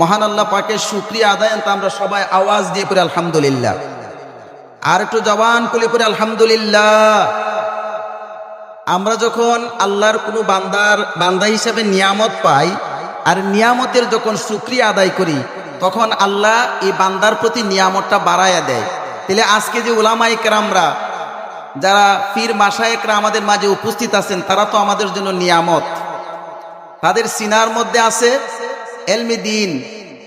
মহান আল্লাহ পাকের শুক্রিয়া আদায় তো আমরা সবাই আওয়াজ দিয়ে পড়ে, আলহামদুলিল্লাহ। আর একটু জবান খুলে পড়ে, আলহামদুলিল্লাহ। আমরা যখন আল্লাহর কোনো বান্দার, বান্দা হিসাবে নিয়ামত পাই আর নিয়ামতের যখন শুক্রিয়া আদায় করি, তখন আল্লাহ এই বান্দার প্রতি নিয়ামতটা বাড়াইয়া দেয়। তাহলে আজকে যে ওলামাই কেরামরা, যারা পীর মাসায়েকরা আমাদের মাঝে উপস্থিত আছেন, তারা তো আমাদের জন্য নিয়ামত। তাদের সিনার মধ্যে আছে এলমি দিন,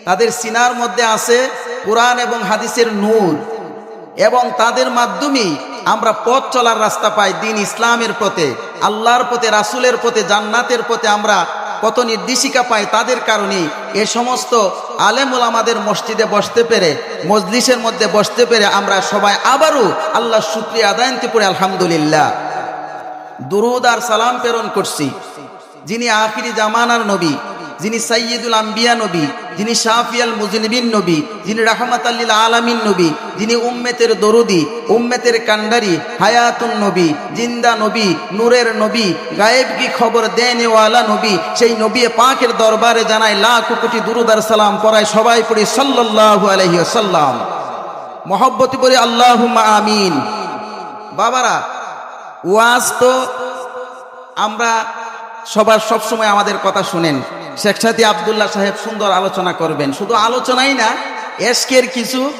তাদের সিনার মধ্যে আছে কোরআন এবং হাদিসের নূর। এবং তাদের মাধ্যমেই আমরা পথ চলার রাস্তা পাই দিন ইসলামের পথে, আল্লাহর পথে, রাসুলের পথে, জান্নাতের পথে আমরা কত নির্দেশিকা পাই তাদের কারণে এ সমস্ত আলেমুল আমাদের মসজিদে বসতে পেরে, মজলিসের মধ্যে বসতে পেরে আমরা সবাই আবারও আল্লাহ শুক্রিয়া আদায়ন্তি পড়ে আলহামদুলিল্লাহ। দুরুদ আর সালাম প্রেরণ করছি। যিনি আখিরি জামানার নবী যিনি সাইয়দুল আম্বিয়া নবী, যিনি শাহফিয়াল মুজনিবিন নবী, যিনি রাহমাত আল্লিল আলামিন নবী, যিনি উম্মেতের দরুদি, উম্মেতের কান্ডারি হায়াতুন নবী, জিন্দা নবী, নূরের নবী, গায়েব কি খবর দেনেওয়ালা নবী, সেই নবী পাকের দরবারে জানায় লাখ কোটি দুরুদার সালাম পড়ায় সবাই পড়ি সাল্লাল্লাহু আলাইহি ওয়াসাল্লাম। মহব্বতি পড়ি আল্লাহুম্মা আমিন। বাবারা, ওয়াজ তো আমরা সবার সব সময় আমাদের কথা শুনেন। শেখ সাথী আবদুল্লাহ সাহেব সুন্দর আলোচনা করবেন। শুধু আলোচনাই না, এসকের কিছু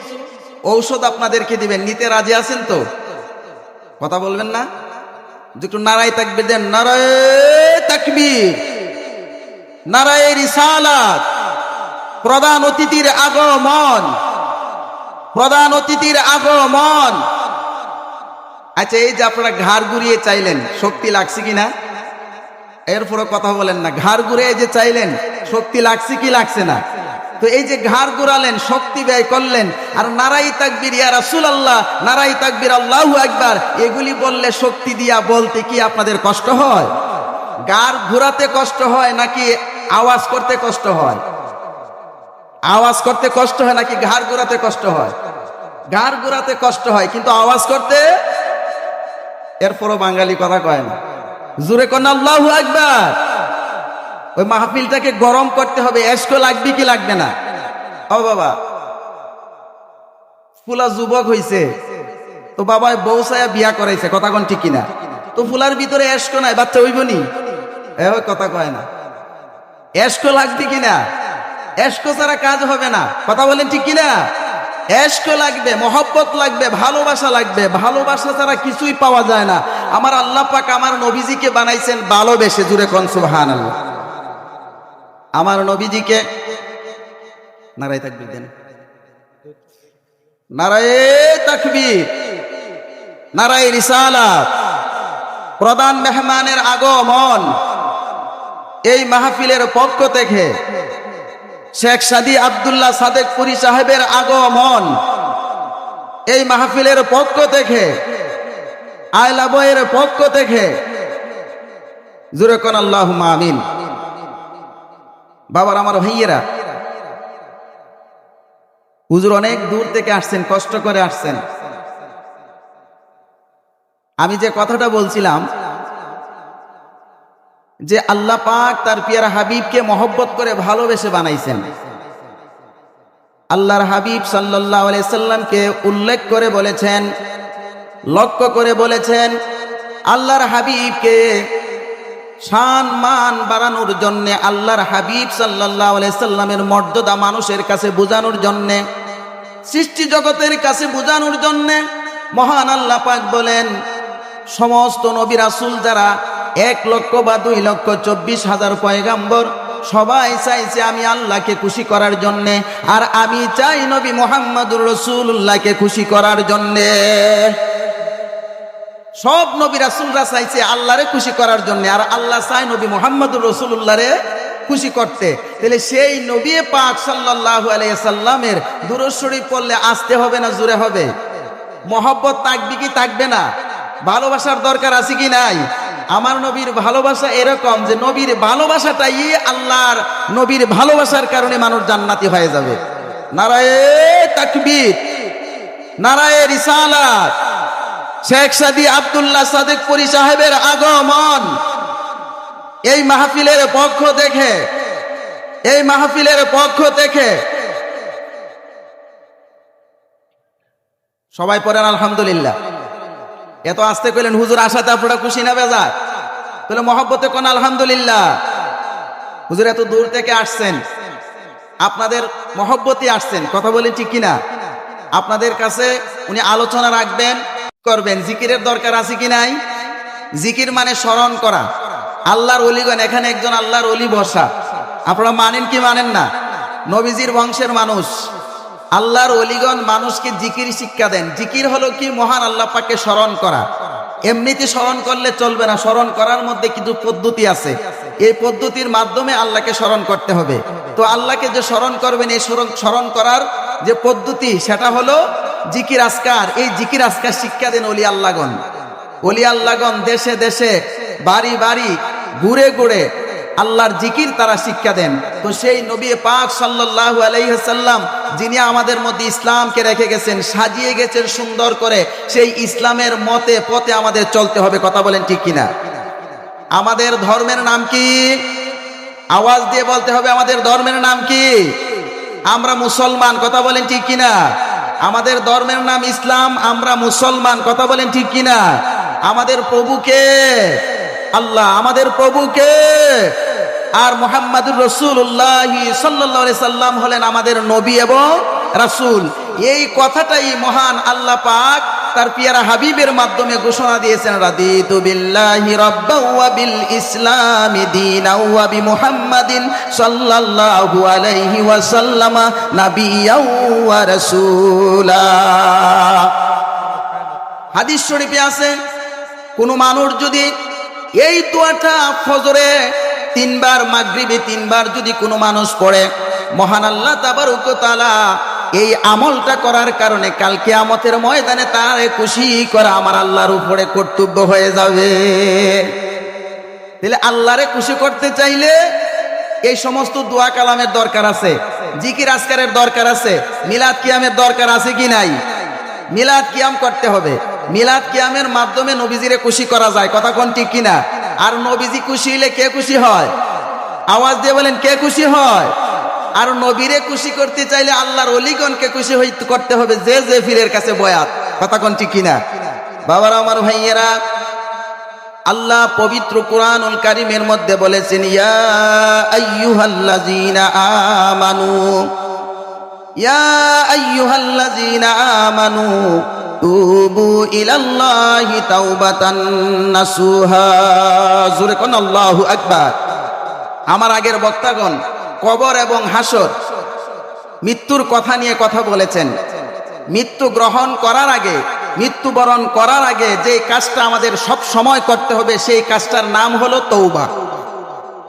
ঔষধ আপনাদেরকে দিবেন। নিতে রাজি আছেন তো? কথা বলবেন না? একটু নারাই তাকবির দেন। নারায় তাকবির। নারায় রিসালাত। প্রধান অতিথির আগমন। প্রধান অতিথির আগমন। আচ্ছা এই যে আপনারা ঘাড় ঘুরিয়ে চাইলেন, শক্তি লাগছে কিনা? এরপরে কথা বলেন না। ঘাড় ঘুরে যে চাইলেন, শক্তি লাগছে কি লাগছে না? তো এই যে ঘাড় ঘুরালেন, শক্তি ব্যয় করলেন, আর নারাই তাকবির, ইয়া রাসুল আল্লাহ নারাই তাকবির, আল্লাহ একবার এগুলি বললে শক্তি দিয়া বলতে কি আপনাদের কষ্ট হয়? গার ঘুরাতে কষ্ট হয় নাকি আওয়াজ করতে কষ্ট হয়? আওয়াজ করতে কষ্ট হয় নাকি ঘাড় ঘুরাতে কষ্ট হয়? ঘাড় ঘুরাতে কষ্ট হয়, কিন্তু আওয়াজ করতে এরপরও বাঙালি কথা কয় না। জুরে কন, আল্লাহ একবার ওই মাহফিলটাকে গরম করতে হবে, এসকো লাগবে কি লাগবে না? ও বাবা, ফুলা যুবক হইছে। তো বাবা বউ সায়া বিয়া করাইছে, কথা কন ঠিক কিনা? তো ফুলার ভিতরে এসকো নাই, বাচ্চা হইব নি? কথা কয় না। এসকো লাগবে কিনা? এসকো ছাড়া কাজ হবে না, কথা বলেন ঠিক কিনা? এসকো লাগবে, মহব্বত লাগবে, ভালোবাসা লাগবে। ভালোবাসা ছাড়া কিছুই পাওয়া যায় না। আমার আল্লাহ পাক আমার নবীজিকে বানাইছেন ভালোবেসে, জুড়ে কন আল্লাহ আমার নবীজিকে নারায় তাকবীর দেন। নারায়ে তাকবীর। নারায় রিসালাত। প্রধান মেহমানের আগমন এই মাহফিলের পক্ষ থেকে। শেখ সাদি আবদুল্লাহ সাদেকপুরি সাহেবের আগমন। এই মাহফিলের পক্ষ থেকে, আয়লা বইয়ের পক্ষ থেকে। জুরে কন আল্লাহ আমিন। বাবার, আমার ভাইয়েরা, হুজুর অনেক দূর থেকে আসছেন, কষ্ট করে আসছেন। আমি যে কথাটা বলছিলাম যে আল্লাহ পাক তার পিয়ারা হাবিবকে মহব্বত করে ভালোবেসে বানাইছেন। আল্লাহর হাবিব সাল্লাহ সাল্লামকে উল্লেখ করে বলেছেন, লক্ষ্য করে বলেছেন, আল্লাহর হাবিবকে শান মান বাড়ানোর জন্য, আল্লাহর হাবিব সাল্লাহ সাল্লামের মর্যাদা মানুষের কাছে বোঝানোর জন্যে, সৃষ্টি জগতের কাছে বোঝানোর জন্যে মহান আল্লাহ পাক বলেন সমস্ত নবী রাসুল যারা এক লক্ষ বা দুই লক্ষ চব্বিশ হাজার পয়গাম্বর, সবাই চাইছে আমি আল্লাহকে খুশি করার জন্যে, আর আমি চাই নবী মোহাম্মদুর রসুল্লাহকে খুশি করার জন্যে। সব নবী রাসুলরা চাইছে আল্লাহরে খুশি করার জন্য, আর আল্লাহ চাই নবী মোহাম্মদুর রসুল্লাহরে খুশি করতে। তাহলে সেই নবী পাক সাল্লাহ আলাইসাল্লামের দূরস্বরী পড়লে আসতে হবে না জুড়ে হবে? মহব্বত থাকবে কি থাকবে না? ভালোবাসার দরকার আছে কি নাই? আমার নবীর ভালোবাসা এরকম যে নবীর ভালোবাসাটাই আল্লাহর নবীর ভালোবাসার কারণে মানুষ জান্নাতি হয়ে যাবে। নারায়ে তাকবীর, নারায়ে রিসালাত। শেখ সাদি আবদুল্লাহ সাদেকপুরি সাহেবের আগমন। এই মাহফিলের পক্ষ দেখে, এই মাহফিলের পক্ষ থেকে সবাই পড়েন আলহামদুলিল্লাহ। এত আসতে কইলেন, হুজুর আসাতে আপনারা খুশি না বেজা তাহলে মহব্বতে কোন, আলহামদুলিল্লাহ। হুজুর, এত দূর থেকে আসছেন। আপনাদের মহব্বতই আসছেন। কথা বলেন ঠিক কিনা? আপনাদের কাছে উনি আলোচনা রাখবেন, করবেন। জিকিরের দরকার আছে কি নাই? জিকির মানে স্মরণ করা। আল্লাহর অলিগণ, এখানে একজন আল্লাহর অলি বসা। আপনারা মানেন কি মানেন না? নবীজির বংশের মানুষ। আল্লাহর অলিগণ মানুষকে জিকির শিক্ষা দেন। জিকির হলো কি? মহান আল্লাহ পাকে স্মরণ করা। এমনিতে স্মরণ করলে চলবে না। স্মরণ করার মধ্যে কিছু পদ্ধতি আছে। এই পদ্ধতির মাধ্যমে আল্লাহকে স্মরণ করতে হবে। তো আল্লাহকে যে স্মরণ করবেন, এই স্মরণ করার যে পদ্ধতি, সেটা হলো জিকির আসকার এই জিকির আসকার শিক্ষা দেন অলি আল্লাহগণ। অলি আল্লাহগণ দেশে দেশে, বাড়ি বাড়ি, ঘুরে ঘুরে আল্লাহর জিকির তারা শিক্ষা দেন। তো সেই নবী পাক সাল্লাল্লাহু আলাইহি সাল্লাম যিনি আমাদের মধ্যে ইসলামকে রেখে গেছেন, সাজিয়ে গেছেন সুন্দর করে, সেই ইসলামের মতে পথে আমাদের চলতে হবে, কথা বলেন ঠিক কিনা? আমাদের ধর্মের নাম কি? আওয়াজ দিয়ে বলতে হবে, আমাদের ধর্মের নাম কি? আমরা মুসলমান, কথা বলেন ঠিক কিনা? আমাদের ধর্মের নাম ইসলাম, আমরা মুসলমান, কথা বলেন ঠিক কিনা? আমাদের প্রভুকে আল্লাহ, আমাদের প্রভুকে আর মোহাম্মদুর রসুল্লাহ সাল্লাহ সাল্লাম হলেন আমাদের নবী এবং রাসূল। এই কথাটাই মহান আল্লাহ পাক তার পিয়ারা হাবিবের মাধ্যমে ঘোষণা দিয়েছেন বিল্লাহি আলাইহি হাদিস শরীফে আছে, কোন মানুষ যদি এই দোয়াটা ফজরে তিনবার মাগরিবে তিনবার যদি কোনো মানুষ পড়ে, মহান আল্লাহ তাবারক তাআলা এই আমলটা করার কারণে কালকে আমতের ময়দানে তার খুশি করা আমার আল্লাহর উপরে কর্তব্য হয়ে যাবে। তাহলে আল্লাহরে খুশি করতে চাইলে এই সমস্ত দোয়া কালামের দরকার আছে। জিকির আসকারের দরকার আছে। মিলাদ কিয়ামের দরকার আছে কি নাই? মিলাদ কিয়াম করতে হবে। মিলাদ কিয়ামের মাধ্যমে নবীজিরে খুশি করা যায়। কথা কোন ঠিক কিনা? আর নবীজি খুশি হলে কে খুশি হয়? আওয়াজ দিয়ে বলেন, কে খুশি হয়? আর নবীরে খুশি করতে চাইলে আল্লাহর অলিগণকে খুশি করতে হবে যে যে ফিরের কাছে বয়াত। কথা কোন ঠিক কিনা? বাবারা, আমার ভাইয়েরা, আল্লাহ পবিত্র কোরআনুল কারিমের মধ্যে বলেছেন, ইয়া ইয়া তুবু ইলাল্লাহি নাসুহা। জোরে কোন আল্লাহু আকবার। আমার আগের বক্তাগণ কবর এবং হাসর, মৃত্যুর কথা নিয়ে কথা বলেছেন। মৃত্যু গ্রহণ করার আগে, মৃত্যুবরণ করার আগে যে কাজটা আমাদের সব সময় করতে হবে, সেই কাজটার নাম হলো তৌবা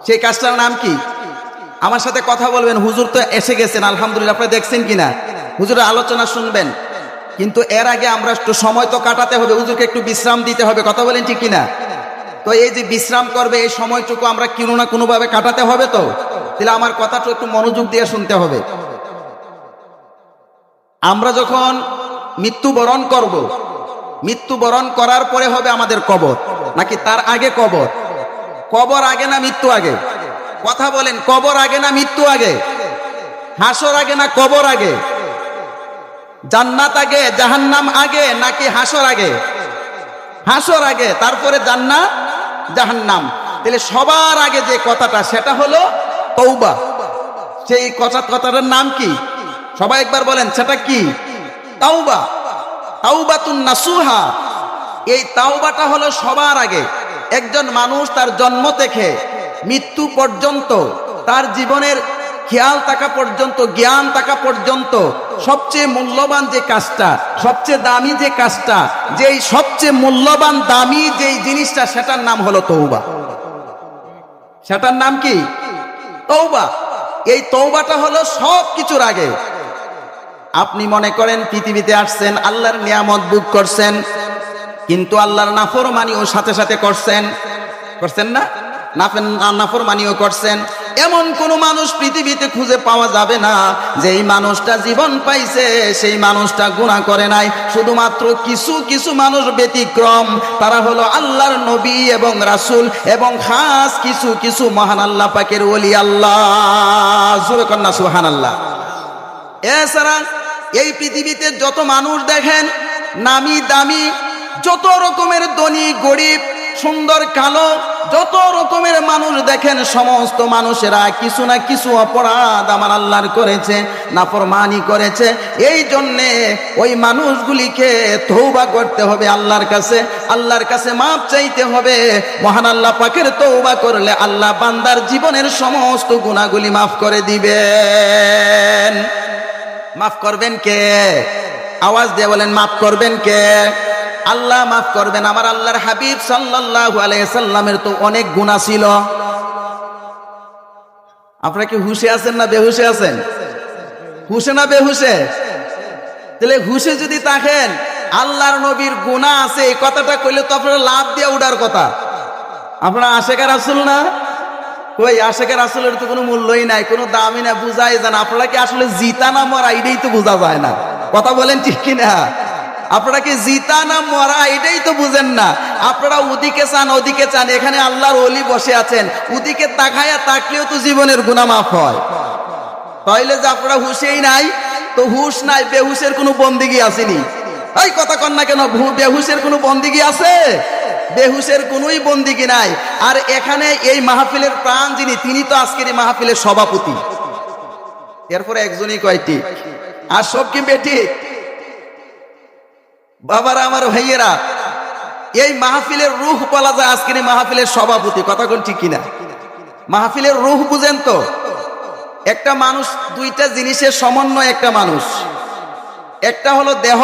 সেই কাজটার নাম কি? আমার সাথে কথা বলবেন, হুজুর তো এসে গেছেন, আলহামদুলিল্লাহ, আপনি দেখছেন কিনা? হুজুরের আলোচনা শুনবেন। কিন্তু এর আগে আমরা একটু সময় তো কাটাতে হবে, হুজুরকে একটু বিশ্রাম দিতে হবে, কথা বলেন ঠিক কিনা? তো এই যে বিশ্রাম করবে, এই সময়টুকু আমরা কোনো না কোনোভাবে কাটাতে হবে তো? তাহলে আমার কথাটা একটু মনোযোগ দিয়ে শুনতে হবে। আমরা যখন মৃত্যুবরণ করব, মৃত্যুবরণ করার পরে হবে আমাদের কবর, নাকি তার আগে কবর? কবর আগে না মৃত্যু আগে? কথা বলেন, কবর আগে না মৃত্যু আগে? হাসর আগে না কবর আগে? জান্নাত আগে, জাহান্নাম আগে, নাকি হাসর আগে? হাসর আগে, তারপরে জান্নাত, জাহান্নাম। তাহলে সবার আগে যে কথাটা, সেটা হলো তৌবা সেই কথা, কথাটার নাম কি? সবাই একবার বলেন, সেটা কি? তাওবা। তাওবাতুন নাসুহা। এই তাওবাটা হলো সবার আগে। একজন মানুষ তার জন্ম থেকে মৃত্যু পর্যন্ত তার জীবনের খেয়াল থাকা পর্যন্ত, জ্ঞান থাকা পর্যন্ত সবচেয়ে মূল্যবান যে কাজটা, সবচেয়ে দামি যে কাজটা, যেই সবচেয়ে মূল্যবান, দামি যেই জিনিসটা, সেটার নাম হলো তৌবা সেটার নাম কি? তৌবা এই তৌবাটা হলো সব কিছুর আগে। আপনি মনে করেন পৃথিবীতে আসছেন, আল্লাহর নিয়ামত বুক করছেন, কিন্তু আল্লাহর নাফরমানিও সাথে সাথে করছেন। করছেন না? নাফেন নাফরমানিও করছেন। এমন কোন মানুষ পৃথিবীতে খুঁজে পাওয়া যাবে না। যে এই মানুষটা জীবন পাইছে, সেই মানুষটা গুণা করে নাই। শুধুমাত্র কিছু কিছু মানুষ ব্যতিক্রম। তারা হলো আল্লাহর নবী এবং রাসূল এবং খাস কিছু কিছু মহান আল্লাহ পাকের ওলি আল্লাহ। কন্যা সুহান আল্লাহ এছাড়া এই পৃথিবীতে যত মানুষ দেখেন, নামি দামি, যত রকমের ধনী, গরিব, সুন্দর, কালো যত রকমের মানুষ দেখেন, সমস্ত মানুষেরা কিছু না কিছু অপরাধ আমার আল্লাহর করেছে না নাফরমানি করেছে। এই জন্যে ওই মানুষগুলিকে তৌবা করতে হবে আল্লাহর কাছে। আল্লাহর কাছে মাপ চাইতে হবে। মহান আল্লাহ পাকের তৌবা করলে আল্লাহ বান্দার জীবনের সমস্ত গুণাগুলি মাফ করে দিবেন। মাফ করবেন কে? আওয়াজ দিয়ে বলেন, মাফ করবেন কে? আল্লাহ মাফ করবেন আমার আল্লাহর হাবিব সাল্লাল্লাহু আলাইহি সাল্লামের তো অনেক গুনাহ ছিল। আপনারা কি হুশে আছেন না বেহুশে আছেন? হুশে না বেহুশে? তাহলে হুশে যদি থাকেন, আল্লাহর নবীর গুনাহ আছে, এই কথাটা কইলে তো আপনারা লাভ দিয়ে উঠার কথা। আপনারা আশেকার আসল না? কই আশেকের আসলের তো কোনো মূল্যই নাই, কোনো দামই না বুঝাই যান। আপনারা কি আসলে জিতা না মরা, এটাই তো বোঝা যায় না। কথা বলেন ঠিক কিনা? আপনারা কি জিতা না মরা, এটাই তো বুঝেন না। আপনারা ওদিকে চান ওদিকে চান, এখানে আল্লাহর অলি বসে আছেন। ওদিকে তাকায়া তাকলেও তো জীবনের গুণা মাফ হয়। তাইলে যে আপনারা হুশেই নাই, তো হুশ নাই, বেহুশের কোনো বন্দিগি আসেনি। এই কথা কন না কেন বেহুশের কোনো বন্দিগি আছে? বেহুশের কোনোই বন্দিগি নাই। আর এখানে এই মাহফিলের প্রাণ যিনি, তিনি তো আজকের এই মাহফিলের সভাপতি। এরপরে একজনই কয়টি? আর সব কি বেটি বাবারা, আমার ভাইয়েরা, এই মাহফিলের রুহ বলা যায় আজকের মাহফিলের সভাপতি, কথা কোন ঠিক কিনা? মাহফিলের রুহ বুঝেন তো? একটা মানুষ দুইটা জিনিসের সমন্বয় একটা মানুষ। একটা হলো দেহ,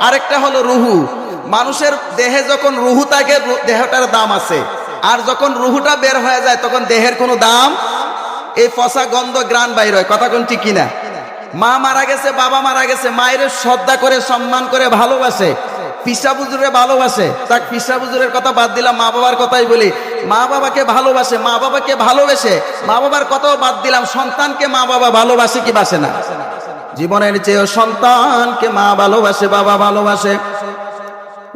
আরেকটা হলো রুহু। মানুষের দেহে যখন রুহু থাকে দেহটার দাম আছে। আর যখন রুহুটা বের হয়ে যায়, তখন দেহের কোনো দাম? এই ফসা, গন্ধ, গ্রান বাইর হয়, কথা কোন ঠিক কিনা? মা মারা গেছে, বাবা মারা গেছে, মায়ের শ্রদ্ধা করে, সম্মান করে ভালোবাসে, পিসা বুজুরে ভালোবাসে। তাক পিসা বুজুরের কথা বাদ দিলাম, মা বাবার কথাই বলি। মা বাবাকে ভালোবাসে, মা বাবাকে ভালোবেসে, মা বাবার কথাও বাদ দিলাম, সন্তানকে মা বাবা ভালোবাসে কি বাসে না? জীবনের চেয়েও সন্তানকে মা ভালোবাসে, বাবা ভালোবাসে।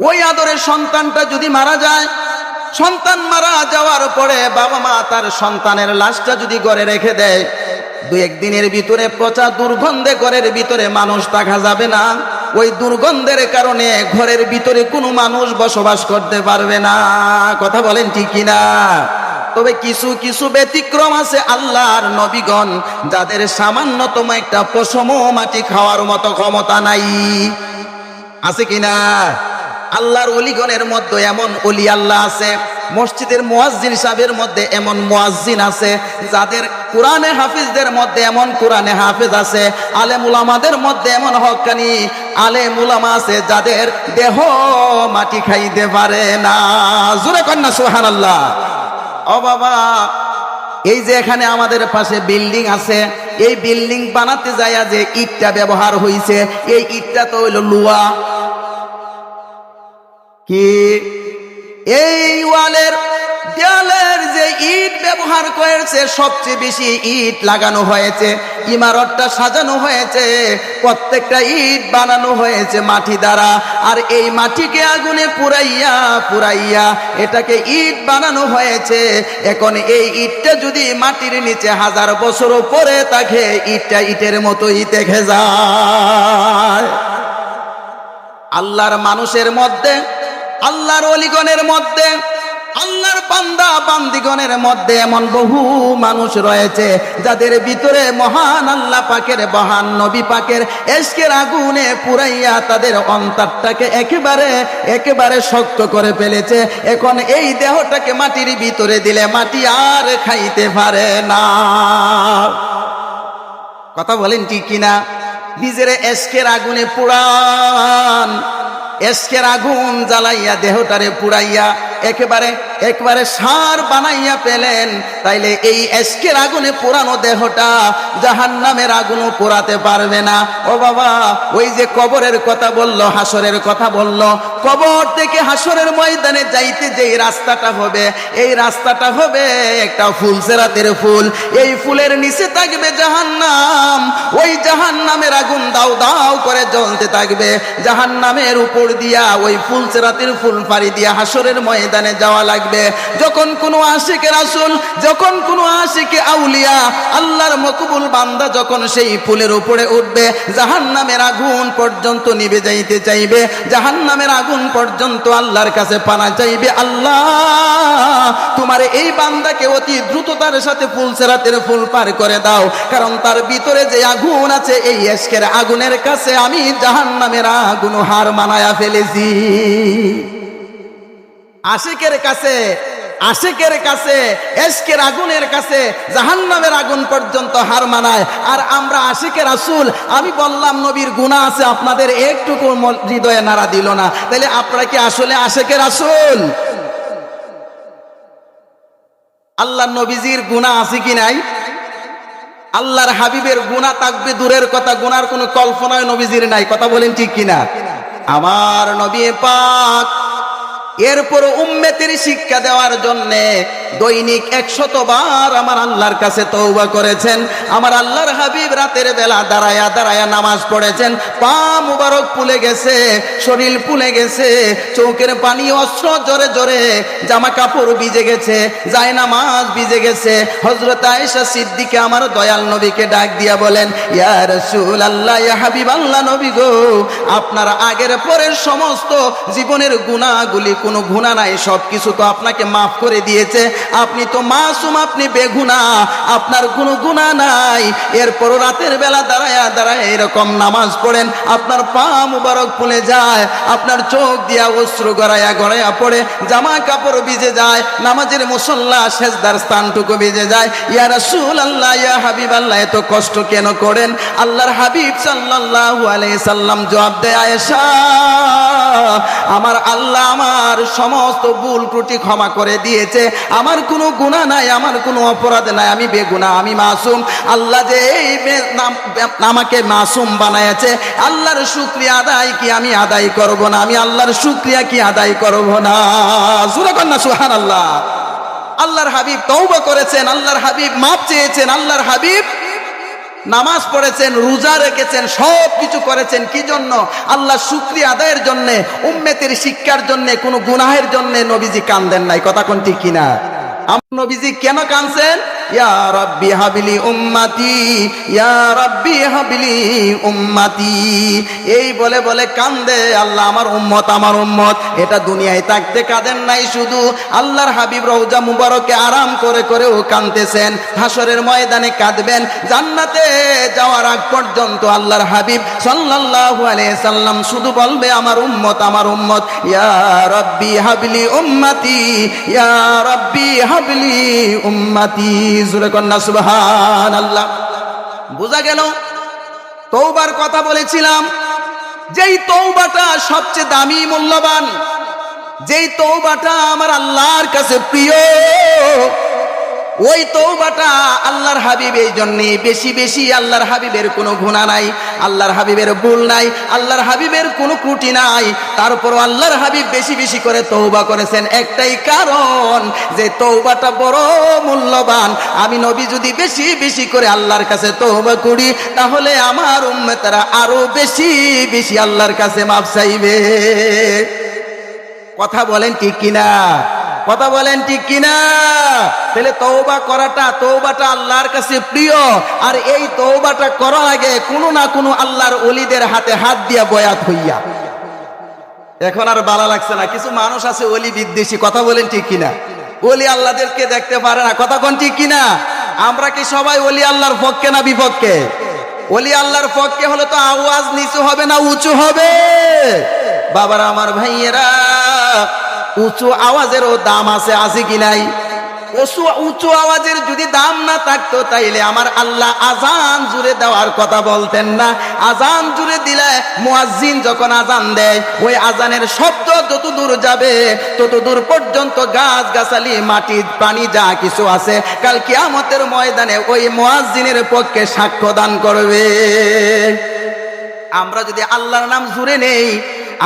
ওই আদরের সন্তানটা যদি মারা যায়, সন্তান মারা যাওয়ার পরে বাবা মা তার সন্তানের লাশটা যদি গড়ে রেখে দেয় দু একদিনের ভিতরে পচা দুর্গন্ধে ঘরের ভিতরে মানুষ থাকা যাবে না। ওই দুর্গন্ধের কারণে ঘরের ভিতরে কোনো মানুষ বসবাস করতে পারবে না। কথা বলেন ঠিক না তবে কিছু কিছু ব্যতিক্রম আছে আল্লাহর নবীগণ, যাদের সামান্যতম একটা পশম মাটি খাওয়ার মতো ক্ষমতা নাই। আছে কিনা? আল্লাহর অলিগণের মধ্যে এমন অলি আল্লাহ আছে মসজিদের মুয়াজ্জিন সাহেবের মধ্যে এমন মুয়াজ্জিন আছে, যাদের কোরআনে হাফিজদের মধ্যে এমন কোরআনে হাফিজ আছে আলেম উলামাদের মধ্যে এমন হকানি আলেম উলামা আছে, যাদের দেহ মাটি খাইতে পারে না। জোরে কন্যা সুবহানাল্লাহ। ও বাবা, এই যে এখানে আমাদের পাশে বিল্ডিং আছে, এই বিল্ডিং বানাতে যায় যে ইটটা ব্যবহার হয়েছে এই ইটটা তো হইল লুয়া। কি? এই ওয়ালের দেয়ালের যে ইট ব্যবহার করেছে, সবচেয়ে বেশি ইট লাগানো হয়েছে, ইমারতটা সাজানো হয়েছে, প্রত্যেকটা ইট বানানো হয়েছে মাটি দ্বারা। আর এই মাটিকে আগুনে পুরাইয়া পুরাইয়া এটাকে ইট বানানো হয়েছে। এখন এই ইটটা যদি মাটির নিচে হাজার বছর পরে তাকে ইটটা ইটের মতোই দেখে যায়। আল্লাহর মানুষের মধ্যে আল্লাহর অলিগণের মধ্যে, আল্লাহর বান্দা বান্দিগণের মধ্যে এমন বহু মানুষ রয়েছে, যাদের ভিতরে মহান আল্লাহ পাকের, মহান নবী পাকের এসকের আগুনে পুরাইয়া তাদের অন্তরটাকে একেবারে একেবারে শক্ত করে ফেলেছে। এখন এই দেহটাকে মাটির ভিতরে দিলে মাটি আর খাইতে পারে না। কথা বলেন ঠিক কিনা? নিজের এসকের আগুনে পুরান এসকের আগুন জ্বালাইয়া দেহটারে পুড়াইয়া একেবারে, একবারে সার বানাইয়া পেলেন। তাইলে এই এসকের আগুনে পোড়ানো দেহটা জাহান নামের আগুনও পোড়াতে পারবে না। ও বাবা, ওই যে কবরের কথা বলল, হাসরের কথা বলল, কবর থেকে হাসরের ময়দানে যাইতে যে রাস্তাটা হবে, এই রাস্তাটা হবে একটা ফুল, সেরাতের ফুল। এই ফুলের নিচে থাকবে জাহান্নাম, ওই জাহান্নামের আগুন দাও দাও করে জ্বলতে থাকবে। জাহান্নামের উপর দিয়া ওই ফুল, সেরাতের ফুল পাড়ি দিয়া হাসরের ময়দানে যাওয়া লাগবে। যখন কোনো আশিকের আসল যখন কোনো আশিকে আউলিয়া, আল্লাহর মকবুল বান্দা যখন সেই ফুলের উপরে উঠবে, জাহান্নামের আগুন পর্যন্ত নিভে যাইতে চাইবে, জাহান্নামের আগুন পর্যন্ত আল্লাহর কাছে পানা চাইবে, আল্লাহ, তোমার এই বান্দাকে অতি দ্রুততার সাথে ফুল সেরাতের ফুল পার করে দাও, কারণ তার ভিতরে যে আগুন আছে, এই এসকের আগুনের কাছে আমি জাহান্নামের আগুন হার মানায়া ফেলেছি। আশিকের কাছে আশিকের কাছে এসকের আগুনের কাছে, জাহান্নামের আগুন পর্যন্ত হার মানায়। আর আমরা আশিকের আসুল আমি বললাম, নবীর গুণা আছে, আপনাদের একটুকু হৃদয়ে নাড়া দিল না। তাহলে আপনারা কি আসলে আশেকের আসুল আল্লাহ নবীজির গুণা আছে কি নাই? আল্লাহর হাবিবের গুণা থাকবে দূরের কথা গুনার কোনো কল্পনায় নবীজির নাই। কথা বলেন ঠিক কিনা? আমার নবী পাক এরপর উম্মেতের শিক্ষা দেওয়ার জন্য দৈনিক একশত বার আমার আল্লাহর কাছে তৌবা করেছেন। আমার আল্লাহর হাবিব রাতের বেলা দাঁড়ায়া দাঁড়ায়া নামাজ পড়েছেন। পা মুবারক ফুলে গেছে, শরীর ফুলে গেছে চৌকের পানি অস্ত্র জোরে জোরে জামা কাপড় ভিজে গেছে যায় নামাজ ভিজে গেছে। হজরত আয়েশা সিদ্দিকে আমার দয়াল নবীকে ডাক দিয়া বলেন, ইয়া রাসূল আল্লাহ হাবিব আল্লাহ নবী গো, আপনার আগের পরের সমস্ত জীবনের গুণাগুলি কোনো গুণা নাই সব কিছু তো আপনাকে মাফ করে দিয়েছে। আপনি তো মাসুম, আপনি বেগুনা, আপনার কোনো গুণা নাই। এরপর রাতের বেলা দাঁড়ায়া দাঁড়ায় এরকম নামাজ পড়েন, আপনার পা মুবারক ফুলে যায়, আপনার চোখ দিয়া অস্ত্র গড়াইয়া গড়াইয়া পড়ে, জামা কাপড় ভিজে যায়, নামাজের মুসল্লা শেষদার স্থানটুকু ভিজে যায়। ইয়া রাসূল আল্লাহ ইয়া হাবিব আল্লাহ এত কষ্ট কেন করেন? আল্লাহর হাবিব সাল্লাল্লাহু আলাইহি সাল্লাম জবাব দেয়, আয়েশা, আমার আল্লাহ আমার সমস্ত ভুল ত্রুটি ক্ষমা করে দিয়েছে। আমার কোনো গুনাহ নাই, আমার কোনো অপরাধ নাই, আমি বেগুনা, আমি মাসুম। আল্লাহ যে এই আমাকে মাসুম বানাইছে আল্লাহর শুক্রিয়া আদায় কি আমি আদায় করব না? আমি আল্লাহর শুক্রিয়া কি আদায় করব না? সুরে কন্যা সুহান আল্লাহ আল্লাহর হাবিব তৌবা করেছেন, আল্লাহর হাবিব মাপ চেয়েছেন, আল্লাহর হাবিব নামাজ পড়েছেন, রোজা রেখেছেন, সব কিছু করেছেন, কি জন্য? আল্লাহ শুক্রিয়া আদায়ের জন্যে, উম্মেতের শিক্ষার জন্যে, কোনো গুনাহের জন্যে নবীজি কান্দেন নাই। কথা কোনটি কিনা? আমার নবীজি কেন কানছেন ইয়া রাব্বি হাবিলি উম্মাতি, ইয়া রাব্বি হাবিলি উম্মাতি। এই বলে বলে কান্দে, আল্লাহ আমার উম্মত আমার উম্মত। এটা দুনিয়ায় থাকতে কাঁদেন নাই শুধু। আল্লাহর হাবিব রওজা মুবারকে আরাম করে করেও কাঁদতেছেন। হাসরের ময়দানে কাঁদবেন। জান্নাতে যাওয়ার আগ পর্যন্ত আল্লাহর হাবিব সাল্লাল্লাহু আলাইহি সাল্লাম শুধু বলবে, আমার উম্মত আমার উম্মত। ইয়া রাব্বি হাবলি উম্মতি, ইয়া রাব্বি হাবলি উম্মতি। জুরে সুবহানাল্লাহ। বোঝা গেল? তৌবার কথা বলেছিলাম, যেই তৌবাটা সবচেয়ে দামি, মূল্যবান, যেই তৌবাটা আমার আল্লাহর কাছে প্রিয় ওই তৌবাটা আল্লাহর হাবিব এই জন্যে বেশি বেশি আল্লাহর হাবিবের কোনো গুণা নাই, আল্লাহর হাবিবের ভুল নাই, আল্লাহর হাবিবের কোনো ত্রুটি নাই। তারপর আল্লাহর হাবিব বেশি বেশি করে তৌবা করেছেন। একটাই কারণ যে তৌবাটা বড় মূল্যবান। আমি নবী যদি বেশি বেশি করে আল্লাহর কাছে তৌবা করি, তাহলে আমার উম্মতেরা আরও বেশি বেশি আল্লাহর কাছে মাপ চাইবে। কথা বলেন ঠিক কিনা? কথা বলেন ঠিক কিনা? তাহলে তৌবা করাটা তৌবাটা আল্লাহর কাছে প্রিয়। আর এই তৌবাটা করার আগে কোনো না কোনো আল্লাহর অলিদের হাতে হাত দিয়া বয়াত হইয়া। এখন আর ভালো লাগছে না, কিছু মানুষ আছে অলি বিদ্বেষী, কথা বলেন ঠিক কিনা? অলি আল্লাহদেরকে দেখতে পারে না, কথা কোন ঠিক কিনা? আমরা কি সবাই অলি আল্লাহর পক্ষে না বিপক্ষে? অলি আল্লাহর পক্ষে হলে তো আওয়াজ নিচু হবে না উঁচু হবে। বাবারা, আমার ভাইয়েরা উঁচু আওয়াজেরও দাম আছে আছে কি নাই? উঁচু উঁচু আওয়াজের যদি দাম না থাকতো, তাইলে আমার আল্লাহ আজান জুড়ে দেওয়ার কথা বলতেন না। আজান জুড়ে দিলে মুয়াজ্জিন যখন আজান দেয়, ওই আজানের শব্দ যত দূর যাবে তত দূর পর্যন্ত গাছ গাছালি মাটি পানি যা কিছু আছে, কাল কিয়ামতের ময়দানে ওই মুয়াজ্জিনের পক্ষে সাক্ষ্য দান করবে। আমরা যদি আল্লাহর নাম জুড়ে নেই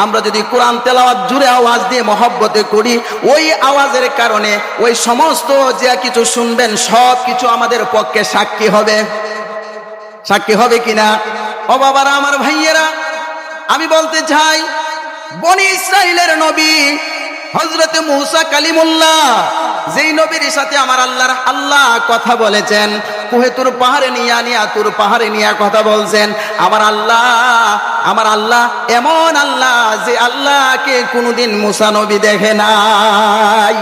আমরা যদি কোরআন তেলাওয়াত জুড়ে আওয়াজ দিয়ে মহব্বতে করি, ওই আওয়াজের কারণে ওই সমস্ত যে কিছু শুনবেন, সব কিছু আমাদের পক্ষে সাক্ষী হবে। সাক্ষী হবে কিনা? ও বাবারা, আমার ভাইয়েরা, আমি বলতে চাই, বনি ইসরাইলের নবী হজরত মুসা কালিমুল্লাহ যেই নবীর সাথে আমার আল্লাহর আল্লাহ কথা বলেছেন, কুহে তোর পাহাড়ে নিয়া নিয়া, তোর পাহাড়ে নিয়া কথা বলছেন। আমার আল্লাহ আমার আল্লাহ, এমন আল্লাহ যে আল্লাহকে কোনোদিন মুসা নবী দেখে নাই।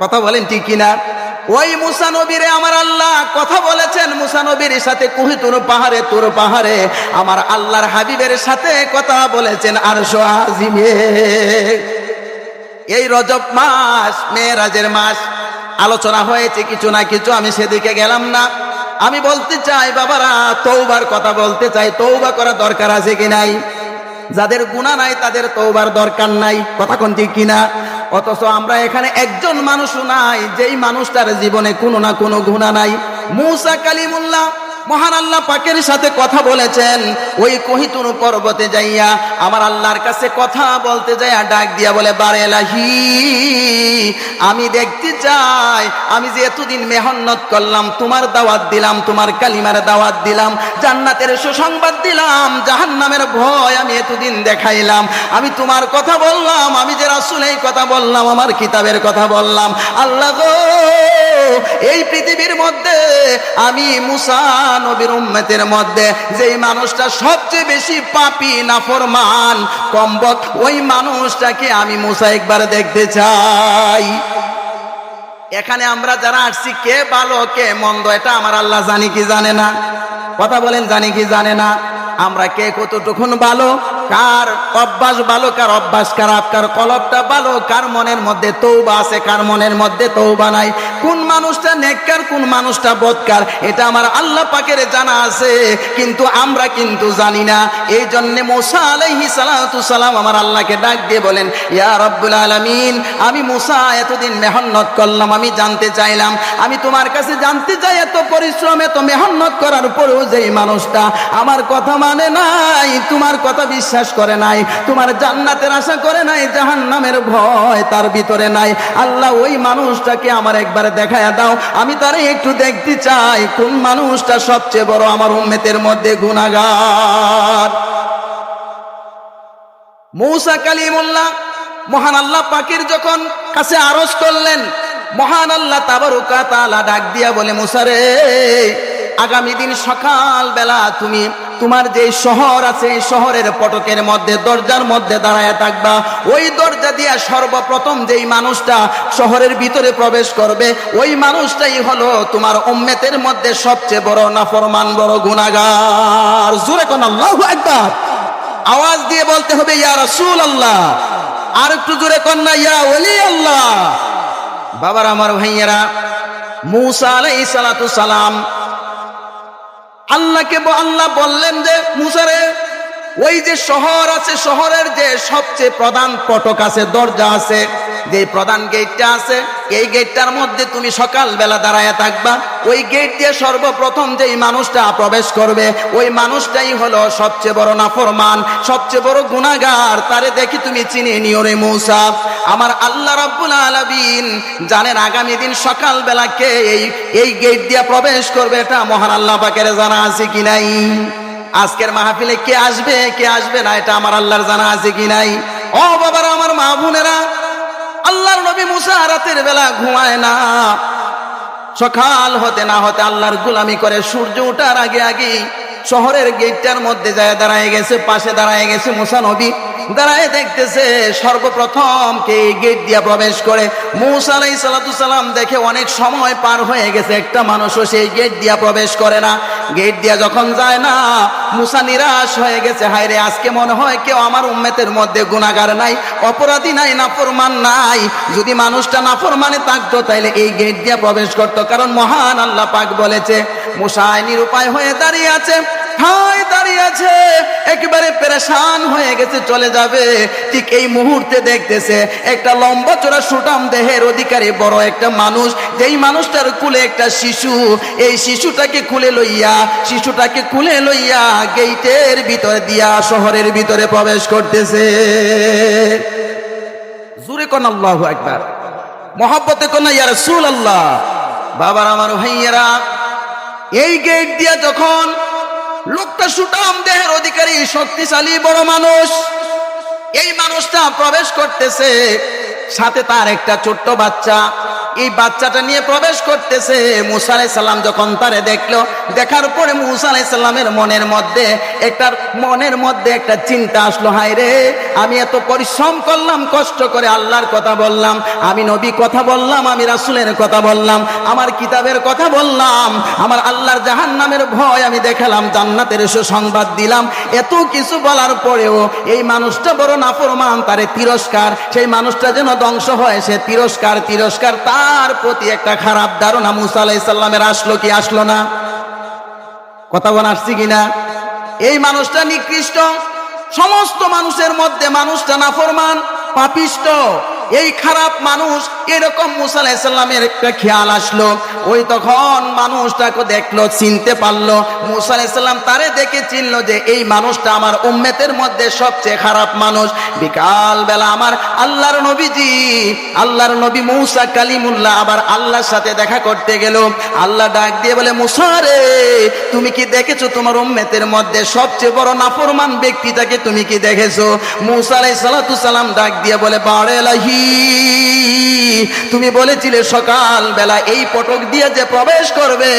কথা বলেন ঠিক কিনা? ওই মুসা নবীরে আমার আল্লাহ কথা বলেছেন, মুসা নবীর সাথে কুহিতুর পাহাড়ে, তোর পাহাড়ে। আমার আল্লাহর হাবিবের সাথে কথা বলেছেন আর আজিমে। এই রজব মাস, মেয়েরাজের মাস। আলোচনা হয়েছে কিছু না কিছু, আমি সেদিকে গেলাম না। আমি বলতে চাই, বাবারা তৌবার কথা বলতে চাই তৌবা করা দরকার আছে কি নাই? যাদের গুণা নাই, তাদের তৌবার দরকার নাই। কথা কোন ঠিক কিনা অথচ আমরা এখানে একজন মানুষও নাই, যেই মানুষটার জীবনে কোনো না কোনো গুণা নাই। মুসা কালিমুল্লাহ মহান আল্লাহ পাকের সাথে কথা বলেছেন। ওই কহিতুন পর্বতে যাইয়া আমার আল্লাহর কাছে কথা বলতে যাইয়া ডাক দিয়া বলে, বারে বারেলাহি আমি দেখতে চাই, আমি যে এতদিন মেহনত করলাম, তোমার দাওয়াত দিলাম, তোমার কালিমার দাওয়াত দিলাম, জান্নাতের সুসংবাদ দিলাম, জাহান্নামের ভয় আমি এতদিন দেখাইলাম, আমি তোমার কথা বললাম, আমি যে রাসুল এই কথা বললাম, আমার কিতাবের কথা বললাম, আল্লাহ এই পৃথিবীর মধ্যে আমি মুসা নবীর উম্মতের মধ্যে যেই মানুষটা সবচেয়ে বেশি পাপি, নাফরমান কম্বক ওই মানুষটাকে আমি মুসা একবার দেখতে চাই। এখানে আমরা যারা আসছি, কে ভালো, কে মন্দ, এটা আমার আল্লাহ জানি কি জানে না? কথা বলেন, জানি কি জানে না। আমরা কে কতটুকুন ভালো? কার অভ্যাস ভালো, কার অভ্যাস খারাপ, কার কলবটা ভালো, কার মনের মধ্যে তৌবা আছে, কার মনের মধ্যে তৌবা নাই? কোন মানুষটা নেককার, কোন মানুষটা বদকার, এটা আমার আল্লাহ পাকের জানা আছে। কিন্তু আমরা কিন্তু জানি না। এই জন্যে মোসা আলাইহি সালাতু সালাম আমার আল্লাহকে ডাক দিয়ে বলেন, ইয়া রব্বুল আলামিন, আমি মুসা এতদিন মেহনত করলাম, আমি জানতে চাইলাম। আমি তোমার কাছে জানতে চাই, এত পরিশ্রম, এত মেহনত করার পরেও যেই মানুষটা, আমার কথা মানে নাই, তোমার কথা বিশ্বাস করে নাই, তোমার জান্নাতের আশা করে নাই, জাহান্নামের ভয় তার ভিতরে নাই। আল্লাহ ওই মানুষটাকে আমার একবার দেখায় দাও, আমি তারে একটু দেখতে চাই, কোন মানুষটা সবচেয়ে বড় আমার উম্মেতের মধ্যে গুণাগার মৌসা কালিমুল্লাহ, মহান আল্লাহ পাকের যখন কাছে আরজ করলেন, মহান আল্লাহ তাবারুকা তাআলা ডাক দিয়া বলে মুসারে আগামী দিন সকাল বেলা তুমি তোমার যে শহর আছে শহরের পটকের মধ্যে, দরজার মধ্যে দাঁড়ায় থাকবা। ওই দরজা দিয়া সর্বপ্রথম যেই মানুষটা শহরের ভিতরে প্রবেশ করবে, ওই মানুষটাই হলো তোমার উম্মেতের মধ্যে সবচেয়ে বড় নাফরমান, বড় গুনাহগার। জোরে কোন আল্লাহু আকবার। আওয়াজ দিয়ে বলতে হবে, ইয়া রাসূল আল্লাহ আর একটু জোরে কন্যা ইয়া ওলি আল্লাহ বাবার আমার ভাইয়েরা, মুসা সালাতু সালাম আল্লাহকে আল্লাহ বললেন যে, মুসারে, ওই যে শহর আছে, শহরের যে সবচেয়ে প্রধান পটক আছে, দরজা আছে যে প্রধান গেটটা আছে, এই গেটটার মধ্যে তুমি সকালবেলা দাঁড়ায় থাকবা। ওই গেট দিয়ে সর্বপ্রথম যেই মানুষটা প্রবেশ করবে, ওই মানুষটাই হলো সবচেয়ে বড় নাফরমান, সবচেয়ে বড় গুনাহগার। তারে দেখি তুমি চিনে নিও রে মৌসা। আমার আল্লাহ রাব্বুল আলামিন জানেন আগামী দিন সকালবেলা কে এই এই গেট দিয়ে প্রবেশ করবে, এটা মহান আল্লাহ পাকের জানা আছে কি নাই? আজকের মাহফিলে কে আসবে কে আসবে না, এটা আমার আল্লাহর জানা আছে কি নাই? ও বাবারা, আমার মা বোনেরা আল্লাহর নবী মুসা রাতের বেলা ঘুমায় না। সকাল হতে না হতে আল্লাহর গুলামি করে সূর্য ওঠার আগে আগে শহরের গেটটার মধ্যে যায়, দাঁড়ায় গেছে, পাশে দাঁড়ায় গেছে মুসা নবী। দাঁড়ায় দেখতেছে, সর্বপ্রথম কে গেট দিয়া প্রবেশ করে। মুসা আলাই সালাম দেখে অনেক সময় পার হয়ে গেছে, একটা মানুষও সেই গেট দিয়া প্রবেশ করে না। গেট দিয়া যখন যায় না, মুসা নিরাশ হয়ে গেছে হায় রে আজকে মনে হয় কেউ আমার উম্মেতের মধ্যে গুণাগার নাই, অপরাধী নাই, নাফরমান নাই। যদি মানুষটা নাফরমানে থাকতো, তাইলে এই গেট দিয়া প্রবেশ করতো। কারণ মহান আল্লাহ পাক বলেছে, মুসা নিরুপায় হয়ে দাঁড়িয়ে আছে। ঠায় দাঁড়িয়ে আছে, একেবারে পেরেশান হয়ে গেছে, চলে যাবে। ঠিক এই মুহূর্তে দেখতেছে, একটা লম্বা চোরা সুটাম দেহের অধিকারী, বড় একটা মানুষ, যেই মানুষটার কুলে একটা শিশু, এই শিশুটাকে কুলে লইয়া, শিশুটাকে কুলে লইয়া গেইটের ভিতরে দিয়া শহরের ভিতরে প্রবেশ করতেছে। জুরে কোন আল্লাহ একবার মহাব্বতে কোন ইয়া রাসূল আল্লাহ বাবার আমার ভাইয়েরা, এই গেট দিয়া যখন লোকটা সুটাম দেহের অধিকারী, শক্তিশালী, বড় মানুষ। এই মানুষটা প্রবেশ করতেছে, সাথে তার একটা ছোট্ট বাচ্চা। এই বাচ্চাটা নিয়ে প্রবেশ করতেছে, মুসা সাল্লাম যখন তারে দেখল, দেখার পরে মুসা আলাই সাল্লামের মনের মধ্যে একটা, মনের মধ্যে একটা চিন্তা আসলো, হায় রে, আমি এত পরিশ্রম করলাম, কষ্ট করে আল্লাহর কথা বললাম, আমি নবী কথা বললাম, আমি রাসুলের কথা বললাম, আমার কিতাবের কথা বললাম, আমার আল্লাহর জাহান নামের ভয় আমি দেখালাম, জান্নাতের সুসংবাদ দিলাম, এত কিছু বলার পরেও এই মানুষটা বড় নাফরমান, তারে তিরস্কার, সেই মানুষটা যেন ধ্বংস হয়, সে তিরস্কার তিরস্কার, তার প্রতি একটা খারাপ ধারণা মুসা আলাই সাল্লামের আসলো কি আসলো না? কথা বলে আসছি কিনা? এই মানুষটা নিকৃষ্ট। সমস্ত মানুষের মধ্যে মানুষটা নাফরমান, পাপিষ্ট। এই খারাপ মানুষ এরকম মুসা আলাইসাল্লামের একটা খেয়াল আসলো। ওই তখন মানুষটাকে দেখল, চিনতে পারল। মুসা আলাইসাল্লাম তারে দেখে চিনলো যে এই মানুষটা আমার উম্মেতের মধ্যে সবচেয়ে খারাপ মানুষ। বিকাল বেলা আমার আল্লাহর নবীজি, আল্লাহর নবী মৌসা কালিমুল্লাহ আবার আল্লাহর সাথে দেখা করতে গেল। আল্লাহ ডাক দিয়ে বলে, মুসা রে, তুমি কি দেখেছ তোমার উম্মেতের মধ্যে সবচেয়ে বড় নাফরমান ব্যক্তিটাকে তুমি কি দেখেছ? মুসা সালাম ডাক দিয়ে বলে, বাড়ে লাহি তুমি বলেছিলে সকাল বেলা এই পটক দিয়ে যে প্রবেশ করবে,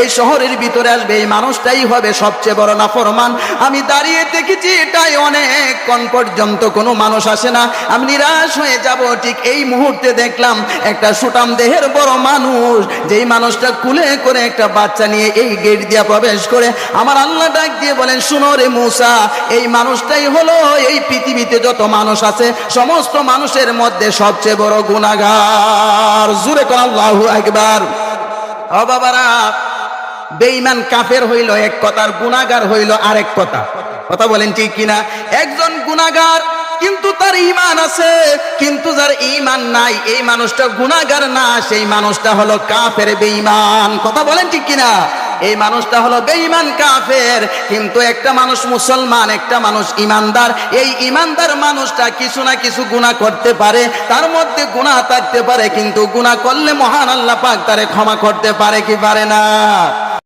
এই শহরের ভিতরে আসবে, এই মানুষটাই হবে সবচেয়ে বড় নাফরমান। আমি দাঁড়িয়ে দেখেছি, এটাই অনেকক্ষণ পর্যন্ত কোনো মানুষ আসে না। আমি নিরাশ হয়ে যাব, ঠিক এই মুহূর্তে দেখলাম একটা সুটাম দেহের বড় মানুষ, যেই মানুষটা কুলে করে একটা বাচ্চা নিয়ে এই গেট দিয়ে প্রবেশ করে। আমার আল্লাহ ডাক দিয়ে বলেন, শুনো রে মূসা, এই মানুষটাই হলো এই পৃথিবীতে যত মানুষ আছে, সমস্ত মানুষের মধ্যে সবচেয়ে বড় গুণাগার জুরে কোন আল্লাহু একবার ও বেঈমান কাফের হইল এক কথার গুণাগার হইল আরেক কথা। কথা বলেন ঠিক কিনা? একজন গুণাগার কিন্তু তার ইমান আছে, কিন্তু যার ইমান নাই, এই মানুষটা গুণাগার না, সেই মানুষটা হলো কাফের বেঈমান। কথা বলেন ঠিক কিনা? এই মানুষটা হলো বেঈমান কাফের, কিন্তু একটা মানুষ মুসলমান, একটা মানুষ ইমানদার এই ইমানদার মানুষটা কিছু না কিছু গুনাহ করতে পারে, তার মধ্যে গুনাহ থাকতে পারে, কিন্তু গুনাহ করলে মহান আল্লাহ পাক তারে ক্ষমা করতে পারে কি পারে না?